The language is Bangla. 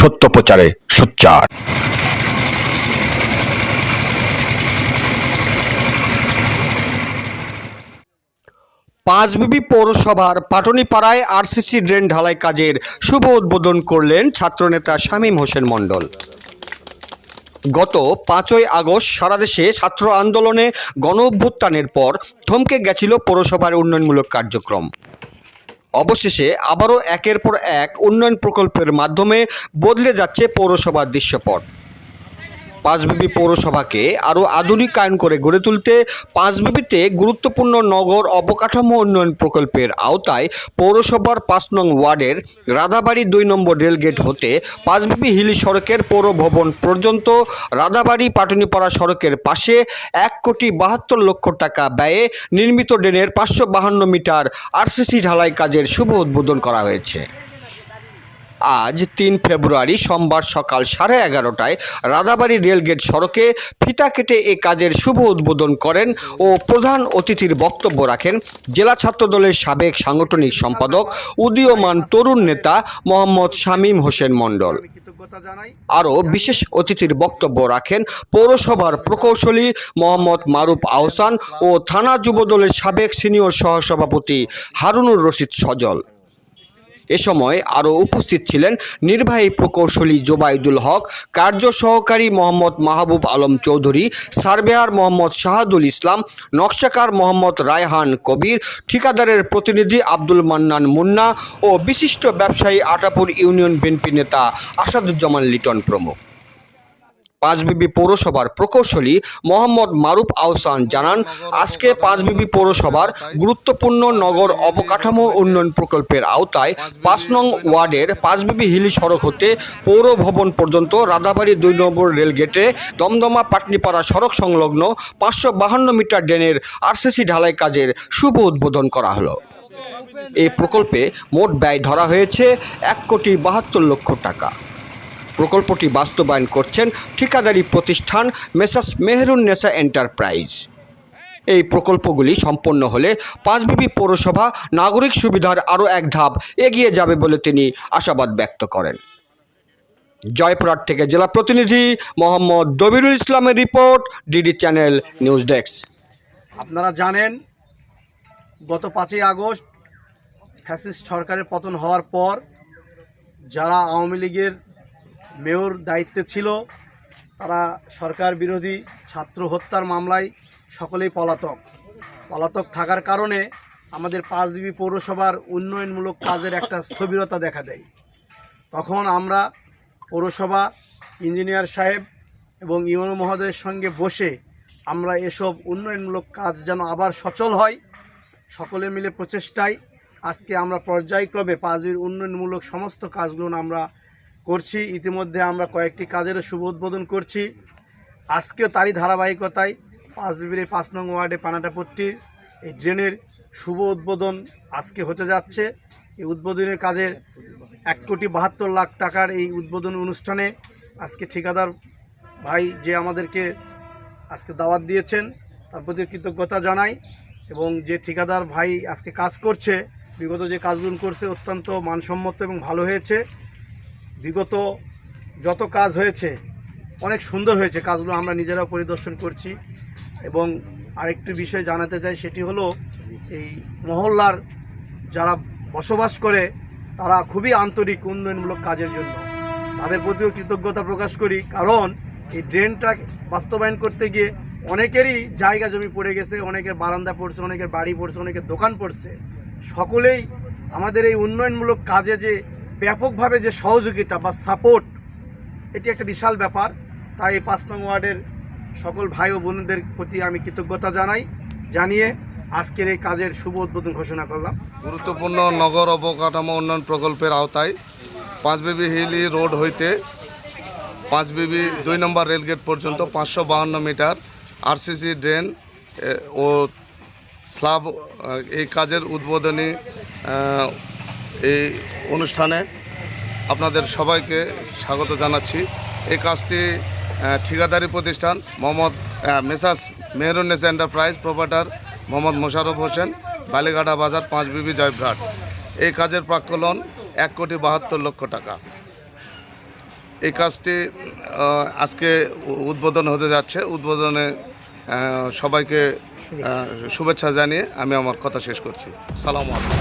সত্য প্রচারে সোচ্চার। পাঁচবিবি পৌরসভার পাটনীপাড়ায় আরসিসি ড্রেন ঢালাই কাজের শুভ উদ্বোধন করলেন ছাত্রনেতা শামীম হোসেন মণ্ডল। গত পাঁচই আগস্ট সারা দেশে ছাত্র আন্দোলনে গণ অভ্যুত্থানের পর থমকে গেছিল পৌরসভার উন্নয়নমূলক কার্যক্রম। অবশেষে আবারও একের পর এক উন্নয়ন প্রকল্পের মাধ্যমে বদলে যাচ্ছে পৌরসভার দৃশ্যপট। পাঁচবিবি পৌরসভাকে আরও আধুনিক আধুনিকায়ন করে গড়ে তুলতে পাঁচবিবিতে গুরুত্বপূর্ণ নগর অবকাঠামো উন্নয়ন প্রকল্পের আওতায় পৌরসভার পাঁচ নং ওয়ার্ডের রাধাবাড়ি দুই নম্বর রেলগেট হতে পাঁচবিবি হিলি সড়কের পৌর ভবন পর্যন্ত রাধাবাড়ি পাটুনিপাড়া সড়কের পাশে এক কোটি বাহাত্তর লক্ষ টাকা ব্যয়ে নির্মিত ড্রেনের পাঁচশো বাহান্ন মিটার আরসিসি ঢালাই কাজের শুভ উদ্বোধন করা হয়েছে। আজ তিন ফেব্রুয়ারি সোমবার সকাল সাড়ে এগারোটায় রাধাবাড়ি রেলগেট সড়কে ফিতা কেটে এ কাজের শুভ উদ্বোধন করেন ও প্রধান অতিথির বক্তব্য রাখেন জেলা ছাত্রদলের সাবেক সাংগঠনিক সম্পাদক উদীয়মান তরুণ নেতা মোহাম্মদ শামীম হোসেন মণ্ডল। আরও বিশেষ অতিথির বক্তব্য রাখেন পৌরসভার প্রকৌশলী মোহাম্মদ মারুফ আহসান ও থানা যুবদলের সাবেক সিনিয়র সহসভাপতি হারুনুর রশিদ সজল। এ সময় আরও উপস্থিত ছিলেন নির্বাহী প্রকৌশলী জোবায়দুল হক, কার্য সহকারী মোহাম্মদ মাহবুব আলম চৌধুরী, সার্ভেয়ার মোহাম্মদ শাহাদুল ইসলাম, নকশাকার মোহাম্মদ রায়হান কবির, ঠিকাদারের প্রতিনিধি আব্দুল মান্নান মুন্না ও বিশিষ্ট ব্যবসায়ী আটাপুর ইউনিয়ন বিএনপি নেতা আসাদুজ্জামান লিটন প্রমুখ। পাঁচবিবি পৌরসভার প্রকৌশলী মোহাম্মদ মারুফ আহসান জানান, আজকে পাঁচবিবি পৌরসভার গুরুত্বপূর্ণ নগর অবকাঠামো উন্নয়ন প্রকল্পের আওতায় পাঁচ নং ওয়ার্ডের পাঁচবিবি হিলি সড়ক হতে পৌর ভবন পর্যন্ত রাধাবাড়ি দুই নম্বর রেলগেটে দমদমা পাটনিপাড়া সড়ক সংলগ্ন পাঁচশো বাহান্ন মিটার ড্রেনের আরসিসি ঢালাই কাজের শুভ উদ্বোধন করা হলো। এই প্রকল্পে মোট ব্যয় ধরা হয়েছে এক কোটি বাহাত্তর লক্ষ টাকা। প্রকল্পটি বাস্তবায়ন করছেন ঠিকাদারি প্রতিষ্ঠান মেসাস মেহরুন নেসা এন্টারপ্রাইজ। এই প্রকল্পগুলি সম্পন্ন হলে পাঁচবিবি পৌরসভা নাগরিক সুবিধার আরও এক ধাপ এগিয়ে যাবে বলে তিনি আশাবাদ ব্যক্ত করেন। জয়পুরহাট থেকে জেলা প্রতিনিধি মোহাম্মদ দবিরুল ইসলামের report, DD channel news desk. আপনারা জানেন, গত পাঁচই আগস্ট ফ্যাসিস্ট সরকারের পতন হওয়ার পর যারা আওয়ামী লীগের মেয়র দায়িত্বে ছিল, তারা সরকার বিরোধী ছাত্র হত্যার মামলায় সকলেই পলাতক। পলাতক থাকার কারণে আমাদের পাঁচবিবি পৌরসভার উন্নয়নমূলক কাজের একটা স্থবিরতা দেখা দেয়। তখন আমরা পৌরসভা ইঞ্জিনিয়ার সাহেব এবং ইউনো মহোদয়ের সঙ্গে বসে আমরা এসব উন্নয়নমূলক কাজ যেন আবার সচল হয়, সকলে মিলে প্রচেষ্টায় আজকে আমরা পর্যায়ক্রমে পাঁচবির উন্নয়নমূলক সমস্ত কাজগুলো আমরা করছি, ইতিমধ্যে আমরা কয়েকটি কাজেরও শুভ উদ্বোধন করছি। আজকেও তারই ধারাবাহিকতায় পাঁচ বিবির পাঁচ নং ওয়ার্ডে পানাটাপট্টির এই ড্রেনের শুভ উদ্বোধন আজকে হতে যাচ্ছে। এই উদ্বোধনের কাজের এক কোটি বাহাত্তর লাখ টাকার এই উদ্বোধন অনুষ্ঠানে আজকে ঠিকাদার ভাই যে আমাদেরকে আজকে দাওয়াত দিয়েছেন, তার প্রতি কৃতজ্ঞতা জানাই এবং যে ঠিকাদার ভাই আজকে কাজ করছে, বিগত যে কাজগুলো করছে অত্যন্ত মানসম্মত এবং ভালো হয়েছে। বিগত যত কাজ হয়েছে, অনেক সুন্দর হয়েছে কাজগুলো আমরা নিজেরাও পরিদর্শন করছি। এবং আরেকটি বিষয় জানাতে চাই সেটি হলো, এই মহল্লার যারা বসবাস করে, তারা খুবই আন্তরিক, উন্নয়নমূলক কাজের জন্য। তাদের প্রতিও কৃতজ্ঞতা প্রকাশ করি, কারণ এই ড্রেনটা বাস্তবায়ন করতে গিয়ে অনেকেরই জায়গা জমি পড়ে গেছে, অনেকের বারান্দা পড়ছে, অনেকের বাড়ি পড়ছে, অনেকের দোকান পড়ছে। সকলেই আমাদের এই উন্নয়নমূলক কাজে যে ব্যাপকভাবে যে সহযোগিতা বা সাপোর্ট এটি একটা বিশাল ব্যাপার। তাই এই পাঁচ নং ওয়ার্ডের সকল ভাই ও বোনদের প্রতি আমি কৃতজ্ঞতা জানাই, জানিয়ে আজকের এই কাজের শুভ উদ্বোধন ঘোষণা করলাম। গুরুত্বপূর্ণ নগর অবকাঠামো উন্নয়ন প্রকল্পের আওতায় পাঁচবিবি হিলি রোড হইতে পাঁচবিবি দুই নম্বর রেলগেট পর্যন্ত পাঁচশো বাহান্ন মিটার আরসিসি ড্রেন ও স্লাব এই কাজের উদ্বোধনী এই অনুষ্ঠানে আপনাদের সবাইকে স্বাগত জানাচ্ছি। এই কাজটি ঠিকাদারি প্রতিষ্ঠান Mohammad Messrs Mehrunnesa enterprise proprietor Mohammad Mosharraf Hossain, Balighata Bazar Panchbibi জয়ভ্রাট এই কাজের প্রাক্কলন এক কোটি বাহাত্তর লক্ষ টাকা। এই কাজটি আজকে উদ্বোধন হতে যাচ্ছে। উদ্বোধনে সবাইকে শুভেচ্ছা জানিয়ে আমি আমার কথা শেষ করছি। সালাম আলাইকুম।